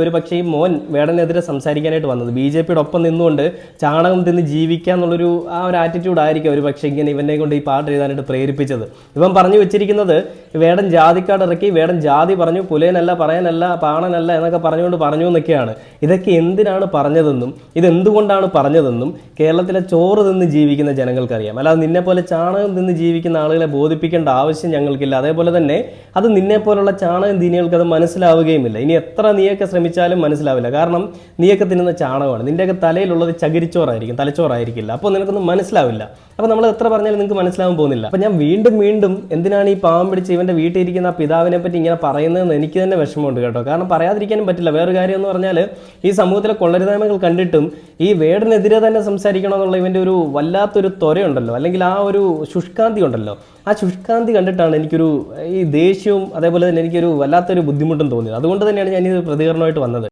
ഒരു പക്ഷേ ഈ മോൻ വേടനെതിരെ സംസാരിക്കാനായിട്ട് വന്നത്. ബി ജെ പിയുടെ ഒപ്പം നിന്നുകൊണ്ട് ചാണകം തിന്ന് ജീവിക്കുക എന്നുള്ളൊരു ആ ഒരു ആറ്റിറ്റ്യൂഡ് ആയിരിക്കും ഒരു പക്ഷേ ഇങ്ങനെ ഇവനെ കൊണ്ട് ഈ പാട്ട് എഴുതാനായിട്ട് പ്രേരിപ്പിച്ചത്. ഇവൻ പറഞ്ഞു വെച്ചിരിക്കുന്നത് വേടൻ ജാതിക്കാട് ഇറക്കി വേടൻ ജാതി പറഞ്ഞു പുലയനല്ല പറയാനല്ല പാണനല്ല എന്നൊക്കെ പറഞ്ഞുകൊണ്ട് പറഞ്ഞു എന്നൊക്കെയാണ്. ഇതൊക്കെ എന്തിനാണ് പറഞ്ഞതെന്നും ഇതെന്തുകൊണ്ടാണ് പറഞ്ഞതെന്നും കേരളത്തിലെ ചോറ് തിന്ന് ജീവിക്കുന്ന ജനങ്ങൾക്കറിയാം. അല്ലാതെ നിന്നെ പോലെ ചാണകം തിന്ന് ജീവിക്കുന്ന ആളുകളെ ബോധിപ്പിക്കേണ്ട ആവശ്യം ഞങ്ങൾക്കില്ല. അതേപോലെ തന്നെ അത് നിന്നെ പോലുള്ള ചാണകം ദീനികൾക്ക് അത് മനസ്സിലാവുകയുമില്ല. ഇനി എത്ര നീയൊക്കെ ശ്രമിച്ചാലും മനസ്സിലാവില്ല. കാരണം നീയൊക്കെ തിന്നുന്ന ചാണകമാണ്. നിന്റെയൊക്കെ തലയിലുള്ളത് ചകിരിച്ചോറായിരിക്കും തലച്ചോറായിരിക്കില്ല. അപ്പോൾ നിനക്കൊന്നും മനസ്സിലാവില്ല. അപ്പോൾ നമ്മൾ എത്ര പറഞ്ഞാലും നിങ്ങൾക്ക് മനസ്സിലാവാൻ പോകുന്നില്ല. അപ്പോൾ ഞാൻ വീണ്ടും വീണ്ടും എന്തിനാണ് ഈ പാവം പിടിച്ച് ഇവന്റെ വീട്ടിൽ ഇരിക്കുന്ന ആ പിതാവിനെ പറ്റി ഇങ്ങനെ പറയുന്നതെന്ന് എനിക്ക് തന്നെ വിഷമമുണ്ട് കേട്ടോ. കാരണം പറയാതിരിക്കാനും പറ്റില്ല. വേറൊരു കാര്യം എന്ന് പറഞ്ഞാൽ ഈ സമൂഹത്തിലെ കൊള്ളരുതായ്മകൾ കണ്ടിട്ടും ഈ വേടിനെതിരെ തന്നെ സംസാരിക്കണം എന്നുള്ള ഇവന്റെ ഒരു വല്ലാത്തൊരു ത്വരയുണ്ടല്ലോ. അല്ലെങ്കിൽ ആ ഒരു ശുഷ്കാന്തി ഉണ്ടല്ലോ. ആ ശുഷ്കാന്തി കണ്ടിട്ടാണ് എനിക്കൊരു ഈ ദേഷ്യവും അതേപോലെ തന്നെ എനിക്കൊരു വല്ലാത്തൊരു ബുദ്ധിമുട്ടും തോന്നിയത്. അതുകൊണ്ട് തന്നെയാണ് ഞാൻ ഇത് പ്രതികരണമായിട്ട് വന്നത്.